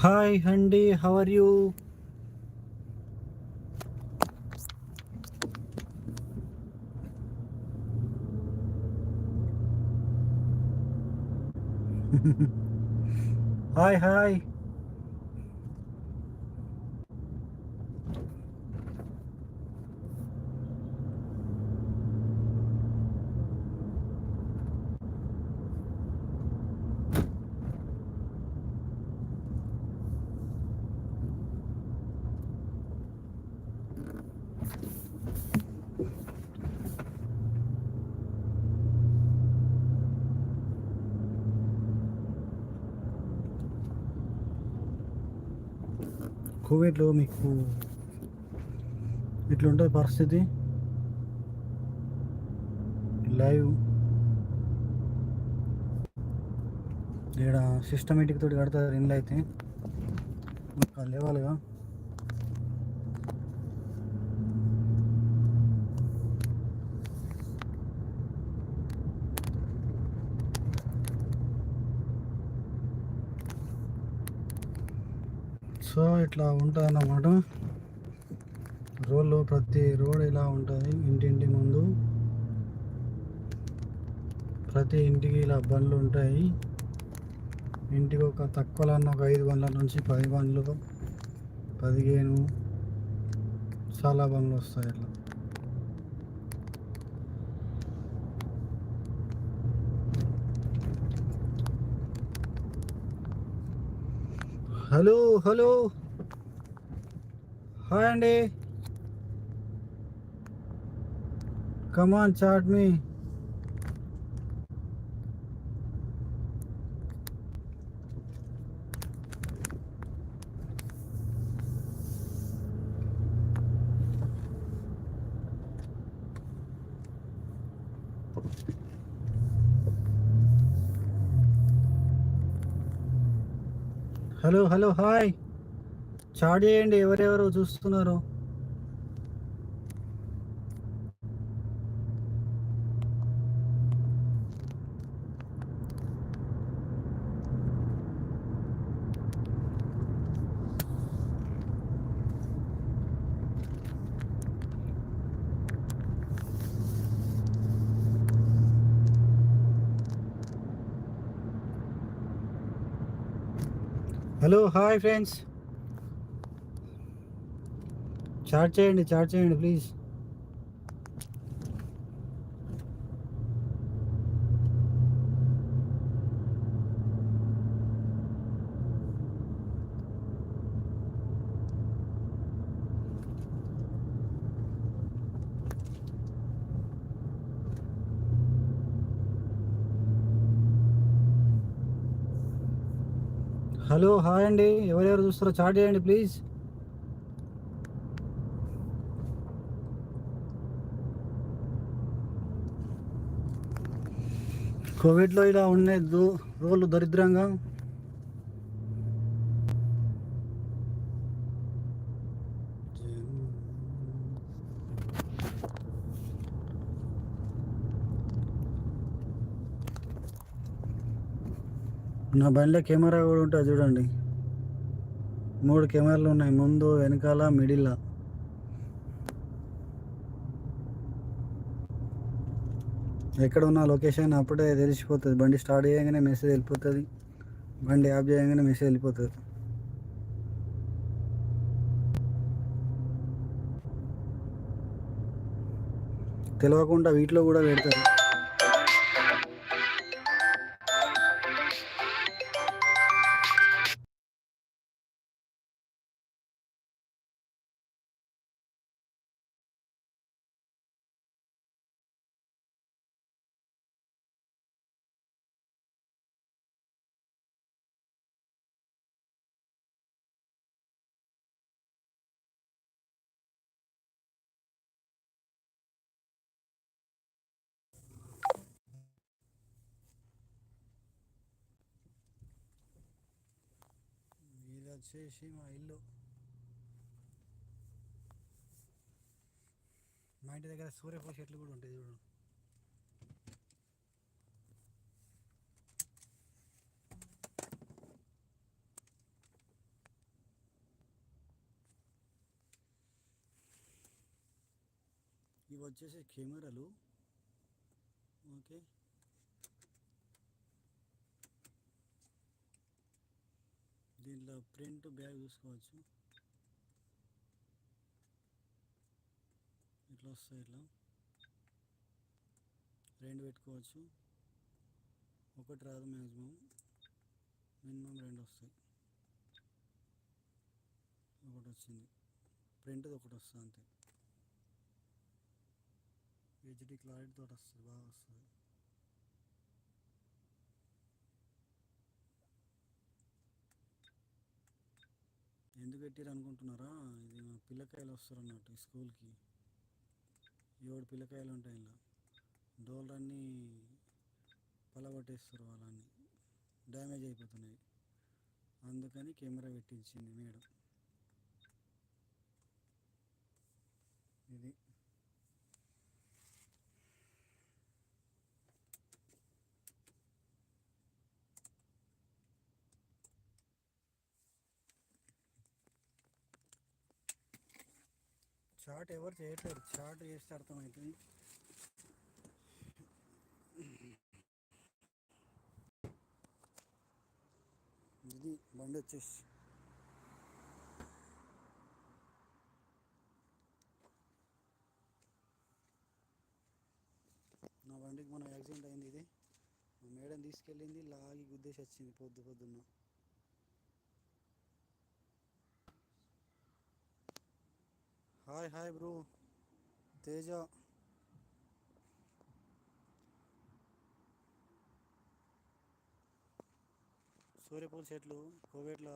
Hi అండి how are you hi hi కోవిడ్లో మీకు ఇట్లుంటుంది పరిస్థితి? లైవ్. ఇక్కడ సిస్టమేటిక్ తోటి కడతారు ఇండ్లు అయితే. లేవాలిగా? సో ఇట్లా ఉంటుంది అన్నమాట రోడ్లు ప్రతి రోడ్ ఇలా ఉంటుంది ఇంటింటి ముందు. ప్రతి ఇంటికి ఇలా బండ్లు ఉంటాయి. ఇంటికి ఒక తక్కువలో ఒక ఐదు బండ్ల నుంచి పది బండ్లు పదిహేను చాలా బండ్లు వస్తాయి ఇట్లా హలో హలో. హాయ్ అండి. కమాన్ చాట్ మీ హలో హాయ్. చాట్ చేయండి ఎవరెవరు చూస్తున్నారు. Hello hi friends. చాట్ చేయండి చాట్ చేయండి ప్లీజ్. హలో హాయ్ అండి. ఎవరెవరు చూస్తారో చాట్ చేయండి ప్లీజ్. కోవిడ్లో ఇలా ఉండే రోజులు దరిద్రంగా నా బండిలో కెమెరా కూడా ఉంటుంది చూడండి. మూడు కెమెరాలు ఉన్నాయి ముందు వెనకాల మిడిల్లో ఎక్కడ ఉన్న లొకేషన్ అప్పుడే తెలిసిపోతుంది. బండి స్టార్ట్ చేయగానే మెసేజ్ వెళ్ళిపోతుంది. బండి యాప్ చేయగానే మెసేజ్ వెళ్ళిపోతుంది. తెలియకుండా వీటిలో కూడా పెడతారు. వచ్చేసి మా ఇల్లు. మా ఇంటి దగ్గర సూర్యపూల చెట్లు కూడా ఉంటాయి చూడు. ఇవి వచ్చేసి కెమెరాలు. ఓకే. ప్రింట్ బ్యాగ్ చూసుకోవచ్చు. ఇట్లా వస్తాయి ఇట్లా. రెండు పెట్టుకోవచ్చు. ఒకటి రాదు మ్యాక్సిమం మినిమం రెండు వస్తాయి. ఒకటి వచ్చింది. ప్రింట్ది ఒకటి వస్తుంది అంతే. హెచ్డి క్లారిటీ తోటి వస్తుంది బాగా వస్తుంది. ఎందుకు పెట్టారు అనుకుంటున్నారా ఇది పిల్లకాయలు వస్తారు అన్నట్టు ఈ స్కూల్కి. ఏడు పిల్లకాయలు ఉంటాయి ఇలా డోలన్నీ పలగొట్టేస్తారు వాళ్ళని. డ్యామేజ్ అయిపోతున్నాయి. అందుకని కెమెరా పెట్టించింది మేడం. ఇది షార్ట్ ఎవరు చేయట్లేదు షార్ట్ చేస్తే అర్థమవుతుంది. ఇది బండి వచ్చేసి. నా బండికి మన యాక్సిడెంట్ అయింది ఇది. మా మేడం తీసుకెళ్ళింది లాగి గుద్దేసి వచ్చింది పొద్దు పొద్దున్న. Hi hi bro. తేజ. సూర్యపూల చెట్లు కోవేట్ల.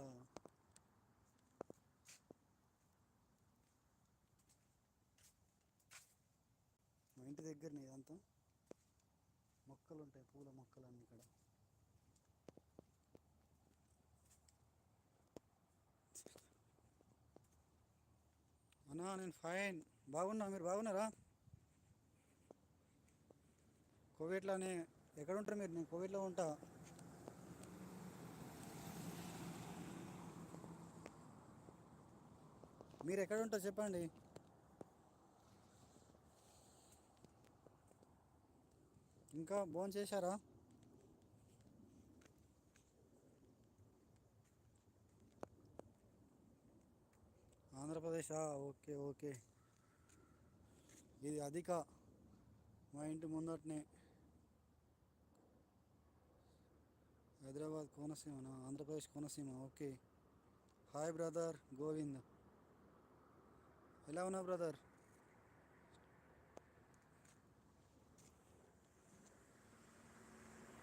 మా ఇంటి దగ్గరనే ఇదంతా. మొక్కలు ఉంటాయి పూల మొక్కలు అన్నీ ఇక్కడ అన్నా నేను ఫైన్. బాగున్నా మీరు బాగున్నారా? కోవిడ్లోనే ఎక్కడ ఉంటారు మీరు? నేను కోవిడ్లో ఉంటా. మీరు ఎక్కడ ఉంటారు చెప్పండి. ఇంకా భోజనం చేశారా ఆంధ్రప్రదేశా ఓకే ఓకే. ఇది అధిక. మా ఇంటి ముందటనే. Hyderabad కోనసీమనా? Andhra Pradesh Konaseema okay. Hi brother Govind. ఎలా ఉన్నావు బ్రదర్?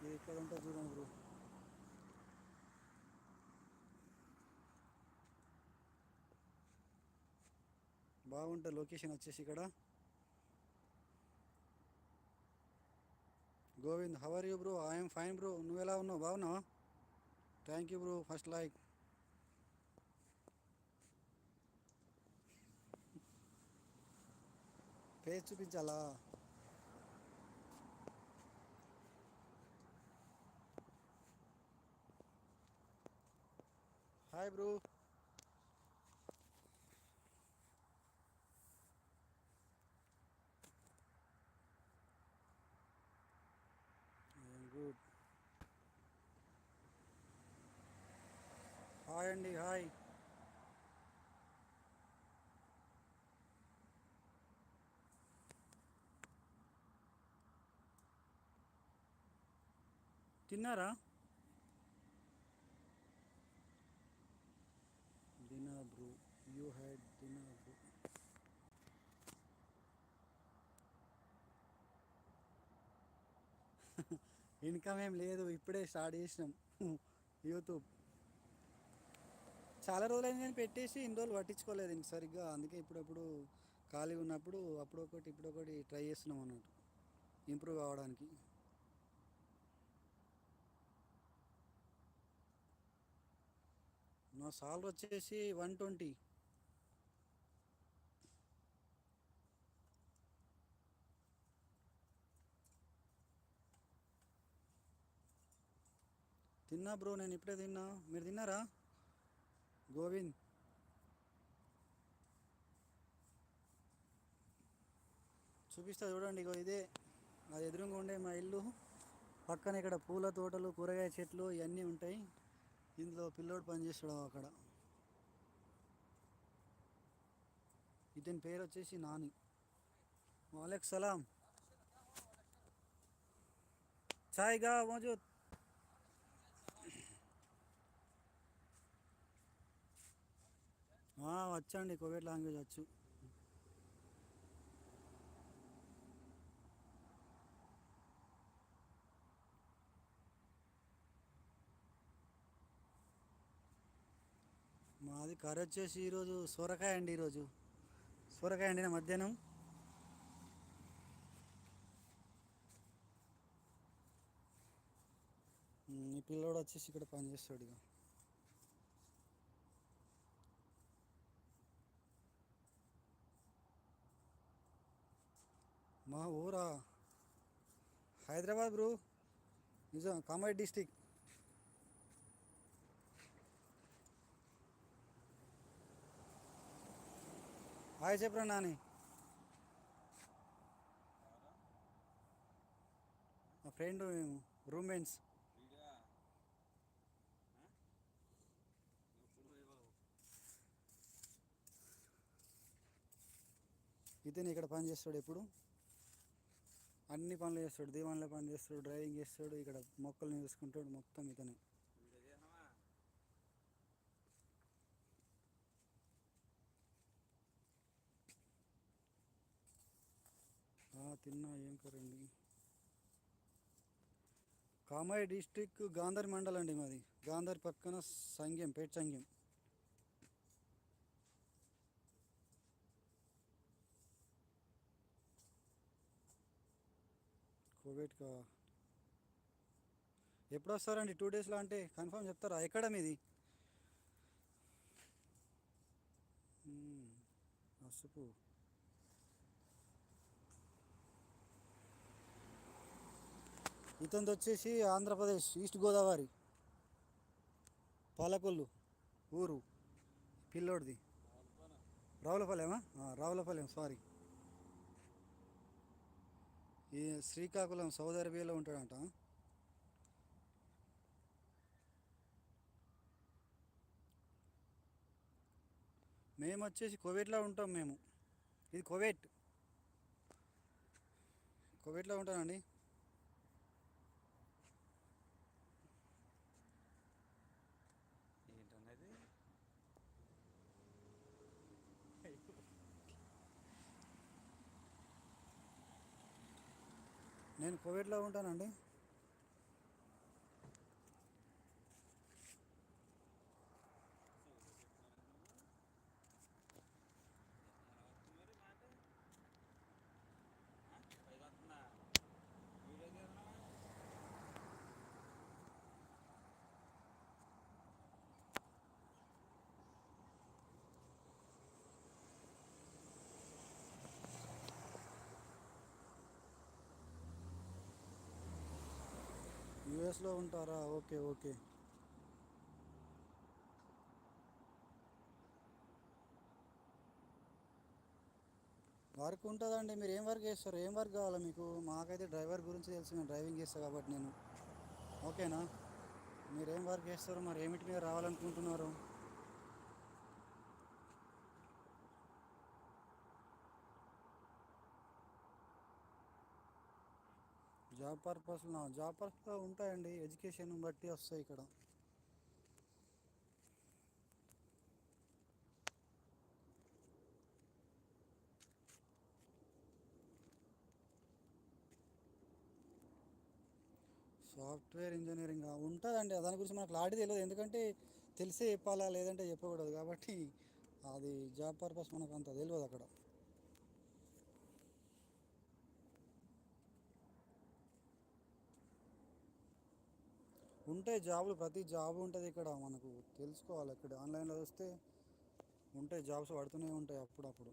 ఇది ఎక్కడ చూడండి బ్రో. బాగుంటుంది లొకేషన్ వచ్చేసి ఇక్కడ. Govind how are you bro I'm fine bro నువ్వు ఎలా ఉన్నావు? బాగున్నావు? Thank you bro first like face చూపించాలా? హాయ్ బ్రో హాయ్ అండి హాయ్. తిన్నారా? Dinner bro you had dinner bro income ఏం లేదు ఇప్పుడే స్టార్ట్ చేసినాం. యూట్యూబ్ చాలా రోజులైంది నేను పెట్టేసి ఇన్ని రోజులు పట్టించుకోలేదు ఇంక సరిగ్గా. అందుకే ఇప్పుడప్పుడు ఖాళీగా ఉన్నప్పుడు అప్పుడు ఒకటి ఇప్పుడు ఒకటి ట్రై చేస్తున్నాం అన్నట్టు. ఇంప్రూవ్ కావడానికి. నా సాలర్ వచ్చేసి వన్ ట్వంటీ. తిన్నా బ్రో నేను ఇప్పుడే తిన్నా. మీరు తిన్నారా? గోవింద్. చూపిస్తా చూడండి ఇగో ఇదే. అది ఎదురుగా ఉండే మా ఇల్లు. పక్కన ఇక్కడ పూల తోటలు కూరగాయ చెట్లు ఇవన్నీ ఉంటాయి. ఇందులో పిల్లోడు పనిచేస్తాడు అక్కడ. ఇతని పేరు వచ్చేసి నాని. వాలేక్ సలాం. చాయ్గా మోజూత్ వచ్చండి కోవిడ్ లాంగ్వేజ్ వచ్చు. మాది కర్రీ వచ్చేసి ఈరోజు సొరకాయ అండి ఈరోజు. సొరకాయ అండి మధ్యాహ్నం. ఈ పిల్లోడు వచ్చేసి ఇక్కడ పనిచేస్తాడు ఇక మా ఊరా హైదరాబాద్ బ్రో. నిజం కామారెడ్డి డిస్టిక్ హాయ్ చెప్పరా నాని. మా ఫ్రెండ్ రూమ్మేట్స్. ఇతను ఇక్కడ పని చేస్తాడు ఎప్పుడు? అన్ని పనులు చేస్తాడు దీవాన్లో పని చేస్తాడు డ్రైవింగ్ చేస్తాడు ఇక్కడ మొక్కల్ని చూసుకుంటాడు మొత్తం ఇతనే. తిన్నా ఏం కరండి కామాయి డిస్టిక్ గాంధారి మండలం అండి మాది. గాంధారి పక్కన సంఘం పేట సంఘం. కోవిడ్కా ఎప్పుడు వస్తారండి టూ డేస్లో అంటే కన్ఫర్మ్ చెప్తారా? ఎక్కడ మీది? అసుపు ఇతనిది వచ్చేసి ఆంధ్రప్రదేశ్ ఈస్ట్ గోదావరి. పాలకొల్లు ఊరు. పిల్లోడిది. రావులపాలెమా? రావులపాలెం సారీ. ఈ శ్రీకాకుళం సౌదీ అరేబియాలో ఉంటాడంట. మేము వచ్చేసి కువైట్లో ఉంటాం మేము. ఇది కువైట్. కువైట్లో ఉంటానండి ఏంటన్నది నేను కువైట్లో ఉంటానండి. ప్లేస్లో ఉంటారా? Okay okay. వర్క్ ఉంటుందండి. మీరు ఏం వర్క్ చేస్తారు? ఏం వర్క్ కావాలి మీకు? మాకైతే డ్రైవర్ గురించి తెలుసు. నేను డ్రైవింగ్ చేస్తాను కాబట్టి నేను. ఓకేనా? మీరు వర్క్ చేస్తారు? మరి ఏమిటి మీద రావాలనుకుంటున్నారు? జాబ్ పర్పస్ జాబ్ పర్పస్ ఉంటాయండి. ఎడ్యుకేషన్ బట్టి వస్తాయి ఇక్కడ. సాఫ్ట్వేర్ ఇంజనీరింగ్ ఉంటుందండి. దాని గురించి మనకు క్లారిటీ తెలియదు. ఎందుకంటే తెలిసే చెప్పాలా లేదంటే చెప్పకూడదు. కాబట్టి అది జాబ్ పర్పస్ మనకు అంత తెలియదు అక్కడ. ఉంటాయి జాబులు ప్రతి జాబ్ ఉంటుంది ఇక్కడ మనకు తెలుసుకోవాలి. ఇక్కడ ఆన్లైన్లో వస్తే ఉంటాయి జాబ్స్ పడుతూనే ఉంటాయి అప్పుడప్పుడు.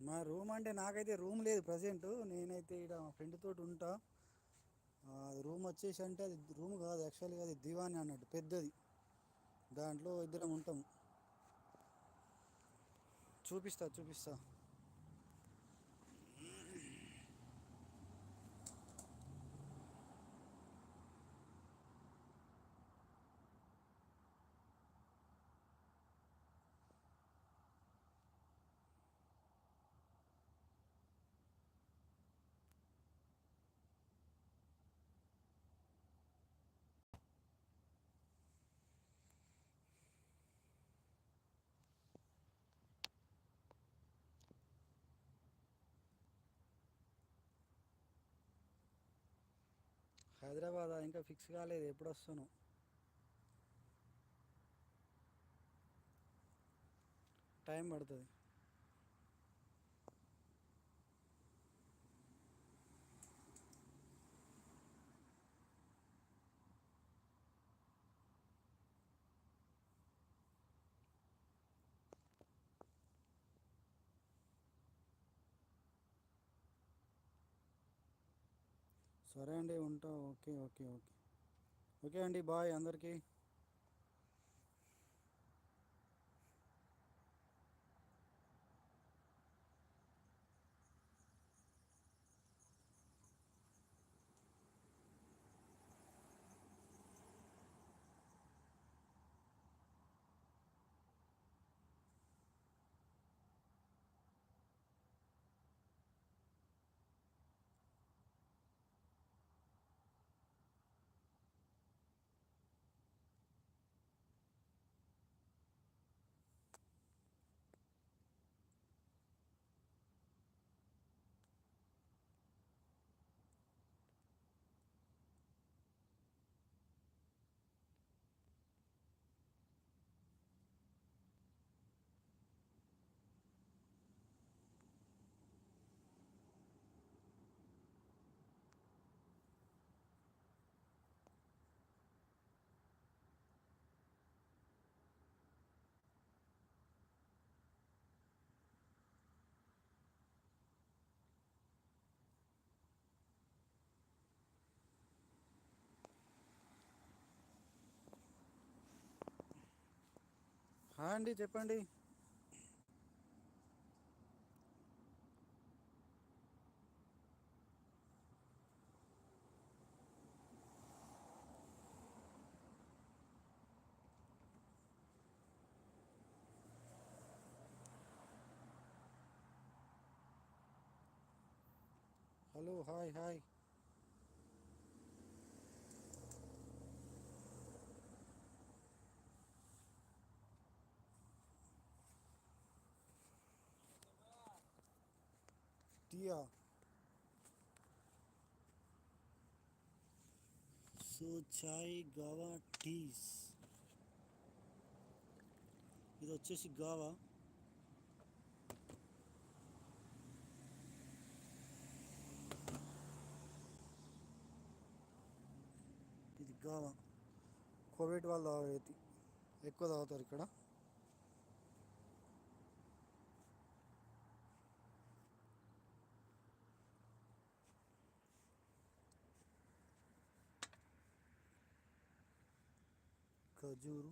మా రూమ్ అంటే నాకైతే రూమ్ లేదు ప్రజెంట్. నేనైతే ఇక్కడ మా ఫ్రెండ్ తోటి ఉంటా. రూమ్ వచ్చేసి అంటే అది రూమ్ కాదు యాక్చువల్గా అది దివాని అన్నట్టు పెద్దది. దాంట్లో ఇద్దరం ఉంటాం. చూపిస్తా చూపిస్తా. హైదరాబాద్ ఇంకా ఫిక్స్ కాలేదు ఎప్పుడు వస్తాను టైం పడుతుంది. సరే అండి ఉంటా. Okay okay okay. ఓకే అండి బాయ్ అందరికీ. అండి చెప్పండి. Hello hi hi. టీయా సో చాయ్ గావా టీస్ ఇది వచ్చేసి గావా ఇది గావా కోవిడ్ వాళ్ళు తాగేది ఎక్కువ తాగుతారు ఇక్కడ. खजूर